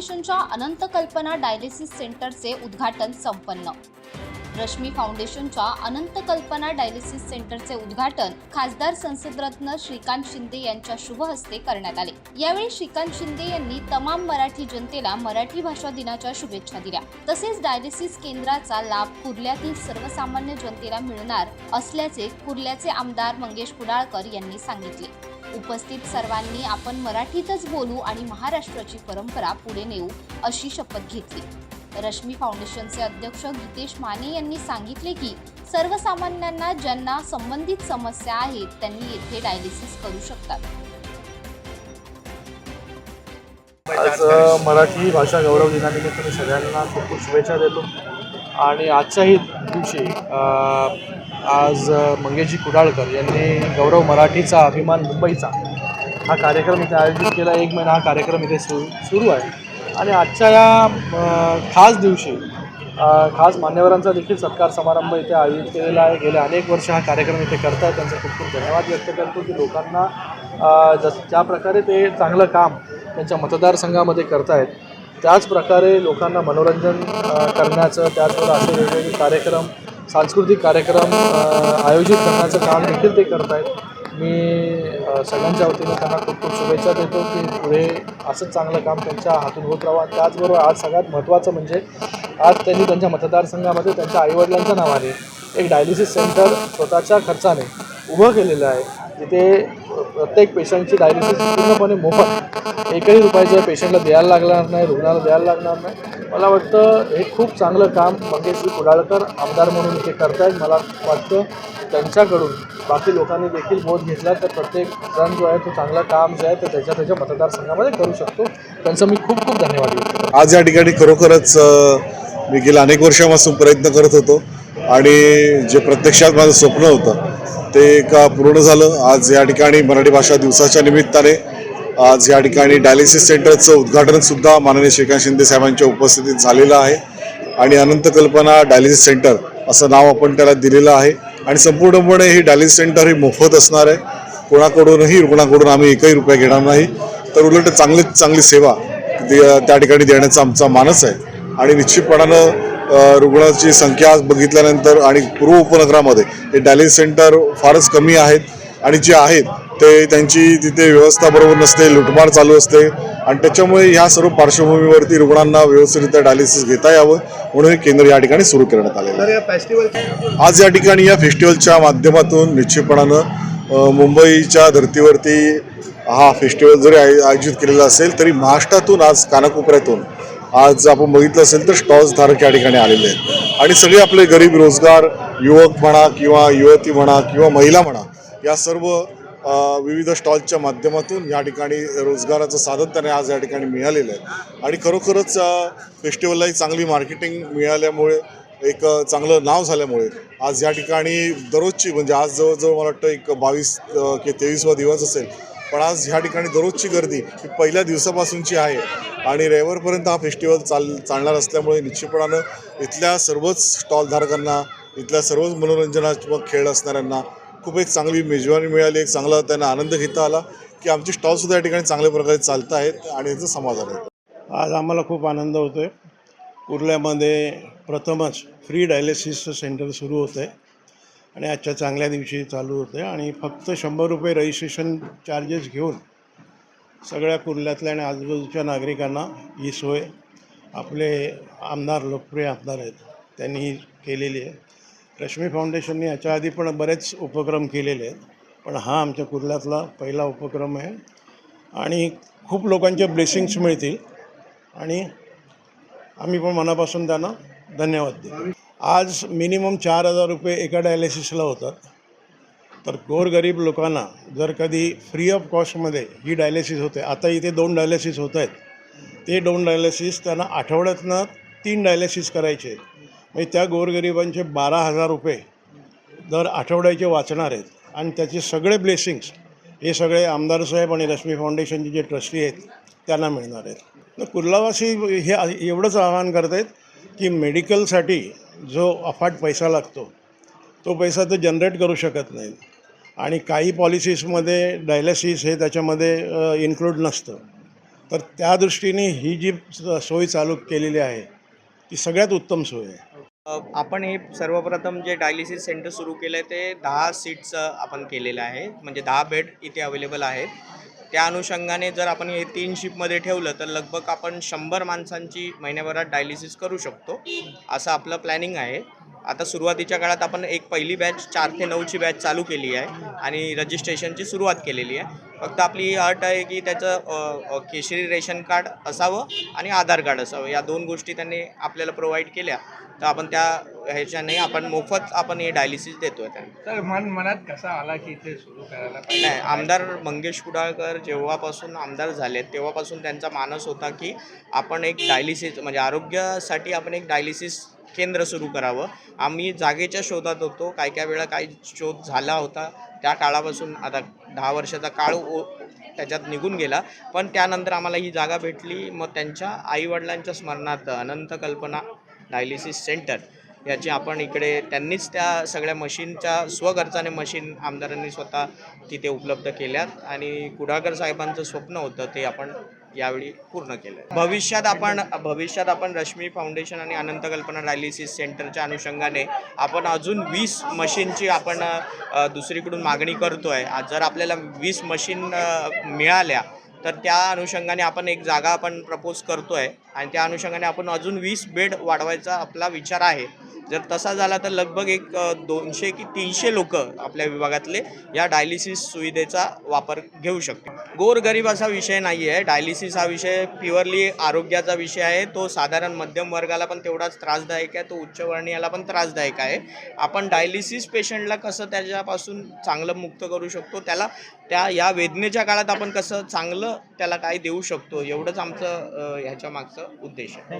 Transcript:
फाउंडेशनच्या अनंत कल्पना डायलिसिस सेंटरचे उद्घाटन संपन्न. रश्मी फाउंडेशनच्या अनंत कल्पना डायलिसिस सेंटरचे उद्घाटन खासदार संसदरत्न श्रीकांत शिंदे यांच्या शुभ हस्ते करण्यात आले. यावेळी श्रीकांत शिंदे यांनी तमाम मराठी जनतेला मराठी भाषा दिनाच्या शुभेच्छा दिल्या. तसेच डायलिसिस केंद्राचा लाभ कुर्ल्यातील सर्वसामान्य जनतेला मिळणार असल्याचे कुर्ल्याचे आमदार मंगेश कुडाळकर यांनी सांगितले. उपस्थित सर्वांनी आपण मराठीतच बोलू आणि महाराष्ट्राची परंपरा पुढे नेऊ अशी शपथ घेतली. रश्मी फाउंडेशनचे अध्यक्ष गीतेश माने यांनी सांगितले की सर्वसामान्यांना ज्यांना संबंधित समस्या आहेत त्यांनी येथे डायलिसिस करू शकतात. आज मराठी भाषा गौरव दिनानिमित्त मी सगळ्यांना खूप खूप शुभेच्छा देतो. आणि आजच्याही दिवशी आज मंगेशजी कुडाळकर यांनी गौरव मराठीचा अभिमान मुंबईचा हा कार्यक्रम इथे आयोजित केला. एक महिना हा कार्यक्रम इथे सुरू सुरू आहे. आणि आजच्या या खास दिवशी खास मान्यवरांचा देखील सत्कार समारंभ इथे आयोजित केलेला आहे. गेले अनेक वर्ष हा कार्यक्रम इथे करतात त्यांचा खूप खूप धन्यवाद व्यक्त करतो की लोकांना जस ज्या प्रकारे ते चांगलं काम त्यांच्या मतदारसंघामध्ये करतायत त्याच प्रकारे लोकांना मनोरंजन करण्याचं त्याचबरोबर असे वेगवेगळे कार्यक्रम सांस्कृतिक कार्यक्रम आयोजित करण्याचं काम देखील ते करत आहेत. मी सगळ्यांच्या वतीनं त्यांना खूप खूप शुभेच्छा देतो की पुढे असंच चांगलं काम त्यांच्या हातून होत राहावं. आणि त्याचबरोबर आज सगळ्यात महत्त्वाचं म्हणजे आज त्यांनी त्यांच्या मतदारसंघामध्ये त्यांच्या आईवडिलांच्या नावाने एक डायलिसिस सेंटर स्वतःच्या खर्चाने उभं केलेलं आहे. तिथे प्रत्येक पेशंटची डायलिसिस पूर्णपणे मोफत. एकही रुपयाचं पेशंटला द्यायला लागणार नाही रुग्णाला द्यायला लागणार नाही. मला वाटतं हे खूप चांगलं काम मंगेशजी कुडाळकर आमदार म्हणून इथे करतायत. मला वाटतं त्यांच्याकडून बाकी लोकांनी देखील बोध घेतला तर प्रत्येक जण जो आहे तो चांगलं काम जे आहे ते त्याच्या त्याच्या मतदारसंघामध्ये करू शकतो. त्यांचं मी खूप खूप धन्यवाद आज या ठिकाणी खरोखरच मी गेल्या अनेक वर्षापासून प्रयत्न करत होतो. आणि जे प्रत्यक्षात माझं स्वप्न होतं ते का पूर्ण झालं. आज या ठिकाणी मराठी भाषा दिवसाच्या निमित्ताने आज या ठिकाणी डायलिसिस सेंटरचं उद्घाटनसुद्धा माननीय श्रीकांत शिंदे साहेबांच्या उपस्थितीत झालेलं आहे. आणि अनंत कल्पना डायलिसिस सेंटर असं नाव आपण त्याला दिलेलं आहे. आणि संपूर्णपणे ही डायलिसिस सेंटर ही मोफत असणार आहे. कोणाकडूनही रुग्णाकडून आम्ही एकही रुपया घेणार नाही. तर उलट चांगलीच चांगली सेवा दे- त्या ठिकाणी देण्याचा आमचा मानस आहे. आणि निश्चितपणानं रुग्णाची संख्या आज बघितल्यानंतर आणि पूर्व उपनगरामध्ये हे डायलिसिस सेंटर फारच कमी आहेत आणि जे आहेत ते त्यांची तिथे व्यवस्था बरोबर नसते लुटमार चालू असते. आणि त्याच्यामुळे ह्या सर्व पार्श्वभूमीवरती रुग्णांना व्यवस्थितरित्या डायलिसिस घेता यावं म्हणून हे केंद्र या ठिकाणी सुरू करण्यात आलेलं आहे. आज या ठिकाणी या फेस्टिवलच्या माध्यमातून निश्चितपणानं मुंबईच्या धर्तीवरती हा फेस्टिवल जरी आय- आयोजित केलेला असेल तरी महाराष्ट्रातून आज कानाकोपऱ्यातून आज आपण बघितलं असेल तर स्टॉल्स धारक या ठिकाणी आलेले आहेत. आणि सगळे आपले गरीब रोजगार युवक म्हणा किंवा युवती म्हणा किंवा महिला म्हणा या सर्व विविध स्टॉलच्या माध्यमातून या ठिकाणी रोजगाराचं साधन त्यांना आज या ठिकाणी मिळालेलं आहे. आणि खरोखरच फेस्टिवललाही चांगली मार्केटिंग मिळाल्यामुळे एक चांगलं नाव झाल्यामुळे आज या ठिकाणी दररोजची म्हणजे आज जवळजवळ मला वाटतं एक बावीस किंवा तेवीसवा दिवस असेल पण आज ह्या ठिकाणी दररोजची गर्दी ही पहिल्या दिवसापासूनची आहे. आणि रविवारपर्यंत हा फेस्टिवल चाल चालणार असल्यामुळे निश्चितपणानं इथल्या सर्वच स्टॉलधारकांना इथल्या सर्वच मनोरंजनात्मक खेळ असणाऱ्यांना खूप एक चांगली मेजवानी मिळाली एक चांगला त्यांना आनंद घेता आला की आमची स्टॉलसुद्धा या ठिकाणी चांगल्या प्रकारे चालत आहेत आणि याचं समाधान आहे. आज आम्हाला खूप आनंद होतो आहे कुर्ल्यामध्ये प्रथमच फ्री डायलिसिसचं सेंटर सुरू होतं आहे आणि आजच्या चांगल्या दिवशी चालू होतं आणि फक्त शंभर रुपये रजिस्ट्रेशन चार्जेस घेऊन सगळ्या कुर्ल्यातल्या आणि आजूबाजूच्या नागरिकांना ही सोय आपले आमदार लोकप्रिय आमदार आहेत त्यांनी ही केलेली आहे. रश्मी फाउंडेशनने याच्या आधी पण बरेच उपक्रम केलेले आहेत पण हा आमच्या कुर्ल्यातला पहिला उपक्रम आहे. आणि खूप लोकांचे ब्लेसिंग्स मिळतील. आणि आम्ही पण मनापासून त्यांना धन्यवाद देऊ आज मिनिमम चार हजार रुपये एका डायलिसिसला होतात. तर गोरगरीब लोकांना जर कधी फ्री ऑफ कॉस्टमध्ये ही डायलिसिस होते आता इथे दोन डायलिसिस होत आहेत. ते दोन डायलिसिस त्यांना आठवड्यातनं तीन डायलिसिस करायचे. आहेत म्हणजे त्या गोरगरिबांचे बारा हजार रुपये दर आठवड्याचे वाचणार आहेत. आणि त्याचे सगळे ब्लेसिंग्स हे सगळे आमदार साहेब आणि रश्मी फाउंडेशनचे जे ट्रस्टी आहेत त्यांना मिळणार आहेत. तर कुर्लावासी हे एवढंच आवाहन करत आहेत की मेडिकलसाठी जो अफाट पैसा लागतो तो पैसा ते जनरेट करू शकत नाही. आणि काही पॉलिसीसमध्ये डायलिसिस हे त्याच्यामध्ये इन्क्लूड नसतं. तर त्या दृष्टीने ही जी सोय चालू केलेली आहे ती सगळ्यात उत्तम सोय आहे. आपण हे सर्वप्रथम जे डायलिसिस सेंटर सुरू केलं आहे ते दहा सीट्स आपण केलेलं आहे. म्हणजे दहा बेड इथे अवेलेबल आहेत. त्या अनुषंगाने जर आपण हे तीन शिपमध्ये ठेवलं तर लगभग आपण शंभर माणसांची महिन्याभरात डायलिसिस करू शकतो. असं आपलं प्लॅनिंग आहे. आता सुरुवातीच्या काळात आपण एक पहिली बॅच चार ते नऊची बॅच चालू केली आहे आणि रजिस्ट्रेशनची सुरुवात केलेली आहे. फक्त आपली ही अट आहे की त्याचं केशरी रेशन कार्ड असावं आणि आधार कार्ड असावं. या दोन गोष्टी त्यांनी आपल्याला प्रोव्हाइड केल्या. तर आपण त्या ह्याच्याने आपण मोफत आपण हे डायलिसिस देतोय त्यांना. तर मन मनात कसा आला की इथे सुरू करायला पाहिजे? नाही आमदार मंगेश कुडाळकर जेव्हापासून आमदार झाले तेव्हापासून त्यांचा मानस होता की आपण एक डायलिसिस म्हणजे आरोग्यासाठी आपण एक डायलिसिस केंद्र सुरू करावं. आम्ही जागेच्या शोधात होतो काही काही वेळा काही शोध झाला होता. त्या काळापासून आता दहा वर्षाचा काळ ओ त्याच्यात निघून गेला. पण त्यानंतर आम्हाला ही जागा भेटली. मग त्यांच्या आईवडिलांच्या स्मरणार्थ अनंत कल्पना डायलिसिस सेंटर याची आपण इकडे त्यांनीच त्या सगळ्या मशीनच्या स्वखर्चाने मशीन आमदारांनी स्वतः तिथे उपलब्ध केल्यात आणि कुडागर साहेबांचं स्वप्न होतं ते आपण यावेळी पूर्ण केलं. भविष्यात आपण भविष्यात आपण रश्मी फाउंडेशन आणि अनंत कल्पना डायलिसिस सेंटरच्या अनुषंगाने आपण अजून वीस मशीनची आपण दुसरीकडून मागणी करतो आहे जर आपल्याला वीस मशीन मिळाल्या तर त्या अनुषंगाने आपण एक जागा आपण प्रपोज करतो आहे आणि त्या अनुषंगाने आपण अजून वीस बेड वाढवायचा आपला विचार आहे. जर तसा झाला तर लगभग एक दोनशे की तीनशे लोक आपल्या विभागातले या डायलिसिस सुविधेचा वापर घेऊ शकतो गोरगरीब असा विषय नाही आहे डायलिसिस हा विषय प्युअरली आरोग्याचा विषय आहे. तो साधारण मध्यम वर्गाला पण तेवढाच त्रासदायक आहे. तो उच्चवर्णीयाला पण त्रासदायक आहे. आपण डायलिसिस पेशंटला कसं त्याच्यापासून चांगलं मुक्त करू शकतो? त्याला त्या या वेदनेच्या काळात आपण कसं चांगलं त्याला काय देऊ शकतो? एवढंच आमचं ह्याच्या मागचं उद्देश आहे.